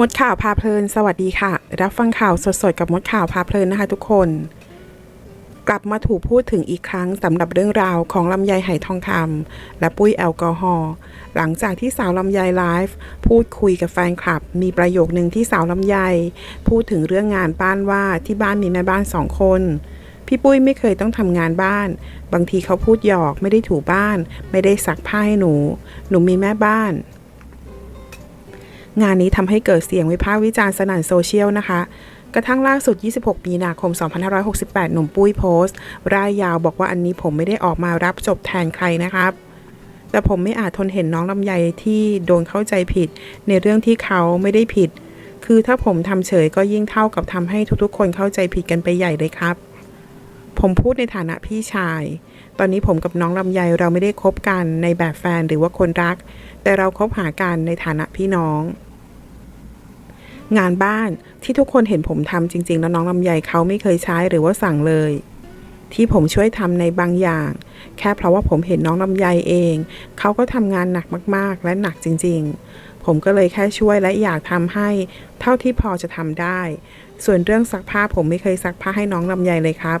มดข่าวพาเพลิน สวัสดีค่ะ รับฟังข่าวสดๆกับมดข่าวพาเพลินนะคะทุกคน กลับมาถูกพูดถึงอีกครั้งสำหรับเรื่องราวของลำไยไหทองคำและปุ้ยแอลกอฮอล์หลังจากที่สาวลำไยไลฟ์พูดคุยกับแฟนคลับ มีประโยคหนึ่งที่สาวลำไย พูดถึงเรื่องงานบ้านว่าที่บ้านมีแม่บ้านสองคนพี่ปุ้ยไม่เคยต้องทำงานบ้าน บางทีเขาพูดหยอกไม่ได้ถูบ้าน ไม่ได้ซักผ้าให้หนู หนูมีแม่บ้าน งานนี้ทำให้เกิดเสียงวิพากษ์วิจารณ์สนั่นโซเชียลนะคะ กระทั่งล่าสุด 26 มีนาคม 2568 หนุ่มปุ้ยโพสต์ร่ายยาวบอกว่าอันนี้ผมไม่ได้ออกมารับจบแทนใครนะครับ แต่ผมไม่อาจทนเห็นน้องลำไยที่โดนเข้าใจผิด ในเรื่องที่เขาไม่ได้ผิด คือถ้าผมทำเฉยก็ยิ่งเท่ากับทำให้ทุกๆ คนเข้าใจผิดกันไปใหญ่เลยครับ ผมพูดในฐานะพี่ชาย ตอนนี้ผมกับน้องลำไยเราไม่ได้คบกันในแบบแฟนหรือว่าคนรัก แต่เราคบหากันในฐานะพี่น้อง งานบ้านที่ทุกคนเห็นผมทำจริง ๆ แล้วน้องลำไยเขาไม่เคยใช้หรือว่าสั่งเลย ที่ผมช่วยทำในบางอย่าง แค่เพราะว่าผมเห็นน้องลำไยเอง เขาก็ทำงานหนักมากๆ และหนักจริง ๆ ผมก็เลยแค่ช่วยและอยากทำให้ เท่าที่พอจะทำได้ ส่วนเรื่องซักผ้าผมไม่เคยซักผ้าให้น้องลำไยเลยครับ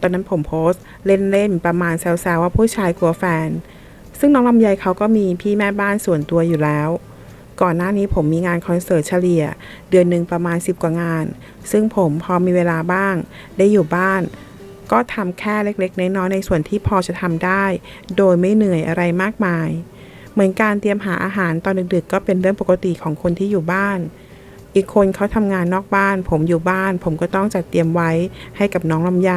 ตอนนั้นผมโพสต์ เล่นๆ ประมาณแซวๆว่าผู้ชายกลัวแฟน ซึ่งน้องลำไยเขาก็มีพี่แม่บ้านส่วนตัวอยู่แล้ว ก่อนหน้านี้ผมมีงานคอนเสิร์ตเฉลี่ย เดือนหนึ่งประมาณ 10 กว่างาน ซึ่งผมพอมีเวลาบ้าง ได้อยู่บ้าน ก็ทำแค่เล็ก ๆ น้อยๆในส่วนที่พอจะทำได้ โดยไม่เหนื่อยอะไรมากมาย เหมือนการเตรียมหาอาหารตอนดึกๆ ก็เป็นเรื่องปกติของคนที่อยู่บ้าน อีกคนเขาทำงานนอกบ้าน ผมอยู่บ้าน ผมก็ต้องจัดเตรียมไว้ให้กับน้องลำไย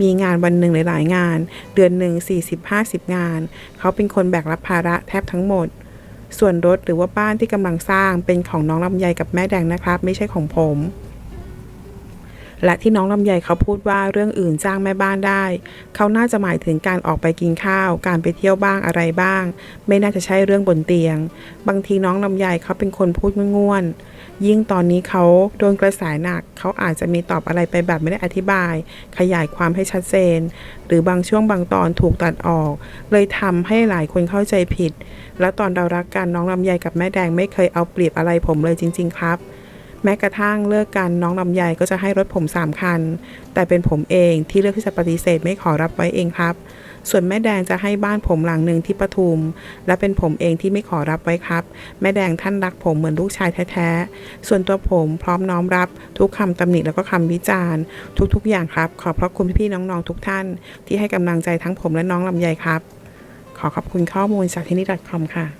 มีงานวันหนึ่งหลายๆงาน เดือนหนึ่ง40-50 งาน เขาเป็นคนแบกรับภาระแทบทั้งหมด ส่วนรถหรือว่าบ้านที่กำลังสร้างเป็นของน้องลำไยกับแม่แดงนะครับ ไม่ใช่ของผม และที่น้องลำไยเขาพูดว่าเรื่องอื่นจ้างแม่บ้านได้ เขาน่าจะหมายถึงการออกไปกินข้าว การไปเที่ยวบ้างอะไรบ้าง ไม่น่าจะใช่เรื่องบนเตียง บางทีน้องลำไยเขาเป็นคนพูดง่วนๆยิ่งตอนนี้เขาโดนกระแสหนัก เขาอาจจะมีตอบอะไรไปแบบไม่ได้อธิบาย ขยายความให้ชัดเจน หรือบางช่วงบางตอนถูกตัดออก เลยทำให้หลายคนเข้าใจผิด แล้วตอนเรารักกันน้องลำไยกับแม่แดงไม่เคยเอาเปรียบอะไรผมเลยจริง ๆ ครับ แม้กระทั่งเลิกกันน้องลำไยก็จะให้รถผมสามคัน แต่เป็นผมเองที่เลือกที่จะปฏิเสธไม่ขอรับไว้เองครับ ส่วนแม่แดงจะให้บ้านผมหลังหนึ่งที่ปทุม และเป็นผมเองที่ไม่ขอรับไว้ครับ แม่แดงท่านรักผมเหมือนลูกชายแท้ๆ ส่วนตัวผมพร้อมน้อมรับ ทุกคำตำหนิแล้วก็คำวิจารณ์ ทุกๆ อย่างครับ ขอบพระคุณพี่ๆน้องๆทุกท่าน ที่ให้กำลังใจทั้งผมและน้องลำไยครับ ขอขอบคุณข้อมูลจากที่นี่ .com ค่ะ